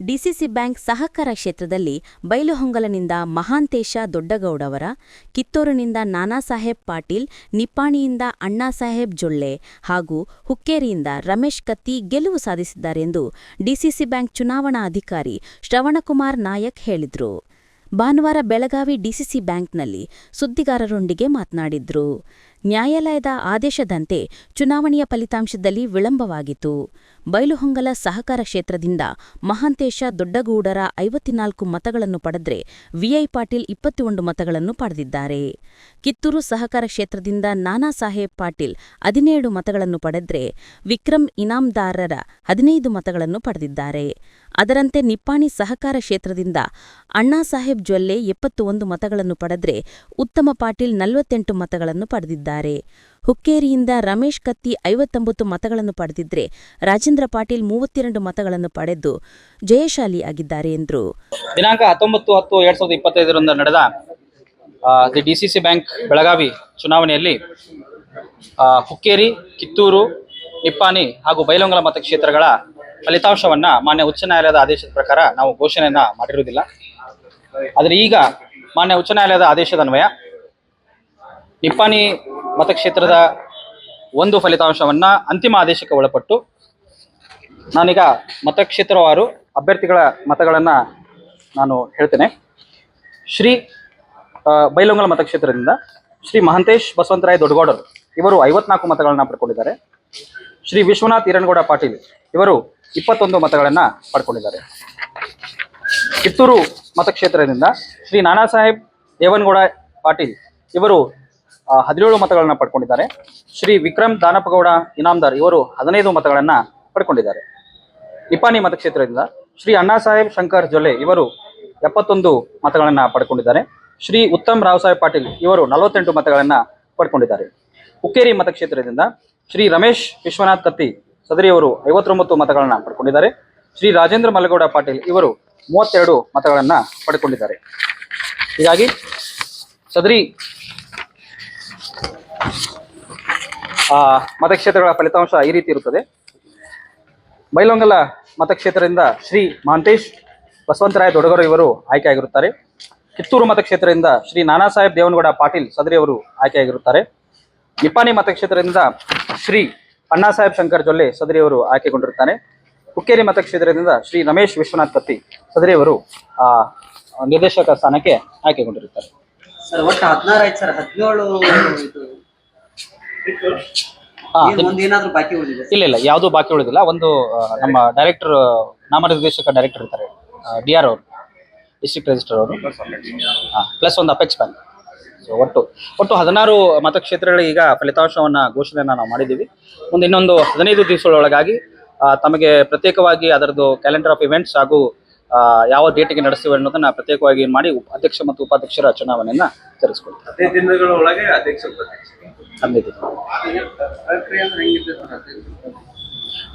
DCC bank ಸಹಕಾರ ಕ್ಷೇತ್ರದಲ್ಲಿ ಬೈಲುಹೊಂಗಲನಿಂದ ಮಹಾಂತೇಶ ದೊಡ್ಡಗೌಡವರ, ಕಿತ್ತೂರಿನಿಂದ ನಾನಾಸಾಹೇಬ್ ಪಾಟೀಲ್, ನಿಪ್ಪಾಣಿಯಿಂದ ಅಣ್ಣಾಸಾಹೇಬ್ ಜೊಳ್ಳೆ ಹಾಗೂ ಹುಕ್ಕೇರಿಯಿಂದ ರಮೇಶ್ ಕತ್ತಿ ಗೆಲುವು ಸಾಧಿಸಿದ್ದಾರೆಂದು ಡಿಸಿಸಿ ಬ್ಯಾಂಕ್ ಚುನಾವಣಾ ಅಧಿಕಾರಿ ಶ್ರವಣಕುಮಾರ್ ನಾಯಕ್ ಹೇಳಿದರು. ಭಾನುವಾರ ಬೆಳಗಾವಿ ಡಿಸಿಸಿ ಬ್ಯಾಂಕ್ನಲ್ಲಿ ಸುದ್ದಿಗಾರರೊಂದಿಗೆ ಮಾತನಾಡಿದ್ರು. ನ್ಯಾಯಾಲಯದ ಆದೇಶದಂತೆ ಚುನಾವಣೆಯ ಫಲಿತಾಂಶದಲ್ಲಿ ವಿಳಂಬವಾಗಿತ್ತು. ಬೈಲುಹೊಂಗಲ ಸಹಕಾರ ಕ್ಷೇತ್ರದಿಂದ ಮಹಾಂತೇಶ ದೊಡ್ಡಗೌಡರ ಐವತ್ನಾಲ್ಕು ಮತಗಳನ್ನು ಪಡೆದ್ರೆ ವಿಐ ಪಾಟೀಲ್ ಇಪ್ಪತ್ತೊಂದು ಮತಗಳನ್ನು ಪಡೆದಿದ್ದಾರೆ. ಕಿತ್ತೂರು ಸಹಕಾರ ಕ್ಷೇತ್ರದಿಂದ ನಾನಾ ಸಾಹೇಬ್ ಪಾಟೀಲ್ ಹದಿನೇಳು ಮತಗಳನ್ನು ಪಡೆದ್ರೆ ವಿಕ್ರಮ್ ಇನಾಮ್ದಾರರ ಹದಿನೈದು ಮತಗಳನ್ನು ಪಡೆದಿದ್ದಾರೆ. ಅದರಂತೆ ನಿಪ್ಪಾಣಿ ಸಹಕಾರ ಕ್ಷೇತ್ರದಿಂದ ಅಣ್ಣಾಸಾಹೇಬ್ ಜೊಲ್ಲೆ ಎಪ್ಪತ್ತು ಒಂದು ಮತಗಳನ್ನು ಪಡೆದ್ರೆ ಉತ್ತಮ ಪಾಟೀಲ್ ನಲವತ್ತೆಂಟು ಮತಗಳನ್ನು ಪಡೆದಿದ್ದಾರೆ. ಹುಕ್ಕೇರಿಯಿಂದ ರಮೇಶ್ ಕತ್ತಿ ಐವತ್ತೊಂಬತ್ತು ಮತಗಳನ್ನು ಪಡೆದಿದ್ರೆ ರಾಜೇಂದ್ರ ಪಾಟೀಲ್ ಮೂವತ್ತೆರಡು ಮತಗಳನ್ನು ಪಡೆದು ಜಯಶಾಲಿ ಆಗಿದ್ದಾರೆ ಎಂದರು. ದಿನಾಂಕ ಹತ್ತೊಂಬತ್ತು ಹತ್ತು ಎರಡ್ ಸಾವಿರದ ಇಪ್ಪತ್ತೈದರಂದು ನಡೆದ the D C C bank Belagavi ಚುನಾವಣೆಯಲ್ಲಿ ಹುಕ್ಕೇರಿ, ಕಿತ್ತೂರು ನಿಪ್ಪಾನಿ ಹಾಗೂ ಬೈಲೊಂಗಲ ಮತಕ್ಷೇತ್ರಗಳ ಫಲಿತಾಂಶವನ್ನ ಮಾನ್ಯ ಉಚ್ಚ ನ್ಯಾಯಾಲಯದ ಆದೇಶದ ಪ್ರಕಾರ ನಾವು ಘೋಷಣೆಯನ್ನ ಮಾಡಿರುವುದಿಲ್ಲ. ಆದರೆ ಈಗ ಮಾನ್ಯ ಉಚ್ಚ ನ್ಯಾಯಾಲಯದ ಆದೇಶದ ಅನ್ವಯ, ನಿಪ್ಪಾಣಿ ಮತಕ್ಷೇತ್ರದ ಒಂದು ಫಲಿತಾಂಶವನ್ನ ಅಂತಿಮ ಆದೇಶಕ್ಕೆ ಒಳಪಟ್ಟು ನಾನೀಗ ಮತಕ್ಷೇತ್ರವಾರು ಅಭ್ಯರ್ಥಿಗಳ ಮತಗಳನ್ನು ನಾನು ಹೇಳ್ತೇನೆ. ಶ್ರೀ ಬೈಲೊಂಗಲ ಮತಕ್ಷೇತ್ರದಿಂದ ಶ್ರೀ ಮಹಂತೇಶ್ ಬಸವಂತರಾಯ ದೊಡ್ಡಗೌಡರು, ಇವರು ಐವತ್ನಾಲ್ಕು ಮತಗಳನ್ನು ಪಡ್ಕೊಂಡಿದ್ದಾರೆ. ಶ್ರೀ ವಿಶ್ವನಾಥ್ ಹಿರಣ್ಗೌಡ ಪಾಟೀಲ್, ಇವರು ಇಪ್ಪತ್ತೊಂದು ಮತಗಳನ್ನು ಪಡ್ಕೊಂಡಿದ್ದಾರೆ. ಕಿತ್ತೂರು ಮತಕ್ಷೇತ್ರದಿಂದ ಶ್ರೀ ನಾನಾ ಸಾಹೇಬ್ ದೇವನಗೌಡ ಪಾಟೀಲ್, ಇವರು ಹದಿನೇಳು ಮತಗಳನ್ನು ಪಡ್ಕೊಂಡಿದ್ದಾರೆ. ಶ್ರೀ ವಿಕ್ರಮ್ ದಾನಪ್ಪಗೌಡ ಇನಾಮದಾರ್ ಇವರು ಹದಿನೈದು ಮತಗಳನ್ನು ಪಡ್ಕೊಂಡಿದ್ದಾರೆ. ನಿಪಾನಿ ಮತಕ್ಷೇತ್ರದಿಂದ ಶ್ರೀ ಅಣ್ಣಾ ಸಾಹೇಬ್ ಶಂಕರ್ ಜೊಲ್ಲೆ ಇವರು ಎಪ್ಪತ್ತೊಂದು ಮತಗಳನ್ನು ಪಡ್ಕೊಂಡಿದ್ದಾರೆ. ಶ್ರೀ ಉತ್ತಮ್ ರಾವ್ ಸಾಹೇಬ್ ಪಾಟೀಲ್ ಇವರು ನಲವತ್ತೆಂಟು ಮತಗಳನ್ನು ಪಡ್ಕೊಂಡಿದ್ದಾರೆ. ಹುಕ್ಕೇರಿ ಮತಕ್ಷೇತ್ರದಿಂದ ಶ್ರೀ ರಮೇಶ್ ವಿಶ್ವನಾಥ್ ಕತ್ತಿ ಸದರಿಯವರು ಐವತ್ತೊಂಬತ್ತು ಮತಗಳನ್ನು ಪಡ್ಕೊಂಡಿದ್ದಾರೆ. ಶ್ರೀ ರಾಜೇಂದ್ರ ಮಲ್ಲಗೌಡ ಪಾಟೀಲ್ ಇವರು ಮೂವತ್ತೆರಡು ಮತಗಳನ್ನು ಪಡ್ಕೊಂಡಿದ್ದಾರೆ. ಹೀಗಾಗಿ ಸದರಿ ಮತಕ್ಷೇತ್ರಗಳ ಫಲಿತಾಂಶ ಈ ರೀತಿ ಇರುತ್ತದೆ. ಬೈಲೊಂಗಲ ಮತಕ್ಷೇತ್ರದಿಂದ ಶ್ರೀ ಮಾಂತೇಶ್ ಬಸವಂತರಾಯ ದೊಡಗರು ಇವರು ಆಯ್ಕೆಯಾಗಿರುತ್ತಾರೆ. ಕಿತ್ತೂರು ಮತಕ್ಷೇತ್ರದಿಂದ ಶ್ರೀ ನಾನಾ ಸಾಹೇಬ್ ದೇವನಗೌಡ ಪಾಟೀಲ್ ಸದರಿ ಅವರು ಆಯ್ಕೆಯಾಗಿರುತ್ತಾರೆ. ನಿಪ್ಪಾಣಿ ಮತಕ್ಷೇತ್ರದಿಂದ ಶ್ರೀ ಅಣ್ಣಾ ಸಾಹೇಬ್ ಶಂಕರ್ ಜೊಲ್ಲೆ ಸದರಿ ಅವರು ಆಯ್ಕೆಗೊಂಡಿರುತ್ತಾರೆ. ಹುಕ್ಕೇರಿ ಮತಕ್ಷೇತ್ರದಿಂದ ಶ್ರೀ ರಮೇಶ್ ವಿಶ್ವನಾಥ್ ಕತ್ತಿ ಸದರಿ ಅವರು ಆ, ನಿರ್ದೇಶಕ ಸ್ಥಾನಕ್ಕೆ ಆಯ್ಕೆಗೊಂಡಿರುತ್ತಾರೆ. ಸರ್ ಒಟ್ಟು ಹದಿನಾರು ಆಯ್ತು ಸರ್ ಹದಿನೇಳು ಹಾ, ಬಾಕಿ ಉಳಿದಿದೆ? ಇಲ್ಲ ಇಲ್ಲ ಯಾವುದು ಬಾಕಿ ಉಳಿದಿಲ್ಲ. ಒಂದು ಆ, ನಮ್ಮ ಡೈರೆಕ್ಟರ್ ನಾಮನಿರ್ದೇಶಕ ಡೈರೆಕ್ಟರ್ ಇರ್ತಾರೆ ಡಿ ಆರ್ ಅವರು ಡಿಸ್ಟ್ರಿಕ್ಟ್ ರಿಜಿಸ್ಟರ್ ಅವರು. ಪ್ಲಸ್ ಒಂದು ಅಪೆಕ್ಸ್ ಬ್ಯಾಂಕ್ ಸೊ ಒಟ್ಟು ಒಟ್ಟು ಹದಿನಾರು ಮತಕ್ಷೇತ್ರಗಳಿಗೆ ಈಗ ಫಲಿತಾಂಶವನ್ನ ಘೋಷಣೆಯನ್ನು ನಾವು ಮಾಡಿದ್ದೀವಿ. ಮುಂದೆ ಇನ್ನೊಂದು ಹದಿನೈದು ದಿವಸಗಳೊಳಗಾಗಿ ಆ, ತಮಗೆ ಪ್ರತ್ಯೇಕವಾಗಿ ಅದರದ್ದು ಕ್ಯಾಲೆಂಡರ್ ಆಫ್ ಇವೆಂಟ್ಸ್ ಹಾಗೂ ಆ, ಯಾವ ಡೇಟಿಗೆ ನಡೆಸ್ತೀವಿ ಅನ್ನೋದನ್ನ ಪ್ರತ್ಯೇಕವಾಗಿ ಮಾಡಿ ಉಪ- ಅಧ್ಯಕ್ಷ ಮತ್ತು ಉಪಾಧ್ಯಕ್ಷರ ಚುನಾವಣೆಯನ್ನ ಜರುಗಿಸ್ಕೊಳ್ತೀವಿ ಅದೇ ದಿನಗಳ ಒಳಗೆ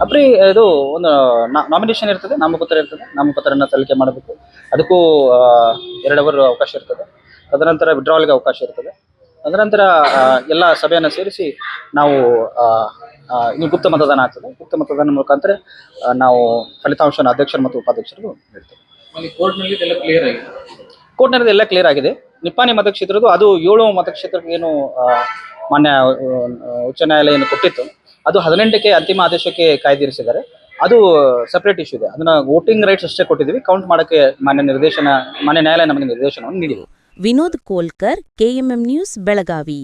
ಅಪ್ರಿ ಇದು ಒಂದು ನಾಮಿನೇಷನ್ ಇರ್ತದೆ ನಾಮಪತ್ರ ಇರ್ತದೆ ನಾಮಪತ್ರನ ಸಲ್ಲಿಕೆ ಮಾಡಬೇಕು. ಅದಕ್ಕೂ ಆ, ಎರಡು ಅವರ್ ಅವಕಾಶ ಇರ್ತದೆ. ತದನಂತರ ವಿಡ್ರಾವಲ್ಗೆ ಅವಕಾಶ ಇರ್ತದೆ. ತದನಂತರ ಆ, ಎಲ್ಲ ಸಭೆಯನ್ನು ಸೇರಿಸಿ ನಾವು ಇನ್ನು ಗುಪ್ತ ಮತದಾನ ಆಗ್ತದೆ. ಗುಪ್ತ ಮತದಾನ ಮುಖಾಂತರ ನಾವು ಫಲಿತಾಂಶನ ಅಧ್ಯಕ್ಷರು ಮತ್ತು ಉಪಾಧ್ಯಕ್ಷರಿಗೂ ಹೇಳ್ತೇವೆ ಕೋರ್ಟ್ನಲ್ಲಿ ಎಲ್ಲ ಕ್ಲಿಯರ್ ಆಗಿದೆ. ನಿಪ್ಪಾಣಿ ಮತಕ್ಷೇತ್ರದ್ದು ಅದು ಏಳು ಮತಕ್ಷೇತ್ರಕ್ಕೆ ಏನು ಮಾನ್ಯ ಉಚ್ಚ ನ್ಯಾಯಾಲಯ ಏನು ಕೊಟ್ಟಿತ್ತು. ಅದು ಹದಿನೆಂಟಕ್ಕೆ ಅಂತಿಮ ಆದೇಶಕ್ಕೆ ಕಾಯ್ದಿರಿಸಿದ್ದಾರೆ. ಅದು ಸಪ್ರೇಟ್ ಇಶ್ಯೂ ಇದೆ. ಅದನ್ನ ವೋಟಿಂಗ್ ರೈಟ್ಸ್ ಅಷ್ಟೇ ಕೊಟ್ಟಿದ್ದೀವಿ. ಕೌಂಟ್ ಮಾಡಕ್ಕೆ ಮಾನ್ಯ ನಿರ್ದೇಶನ, ಮಾನ್ಯ ನ್ಯಾಯಾಲಯ ನಮಗೆ ನಿರ್ದೇಶನವನ್ನು ನೀಡಿದೆ. Vinod Kolkar KMM news Belagavi.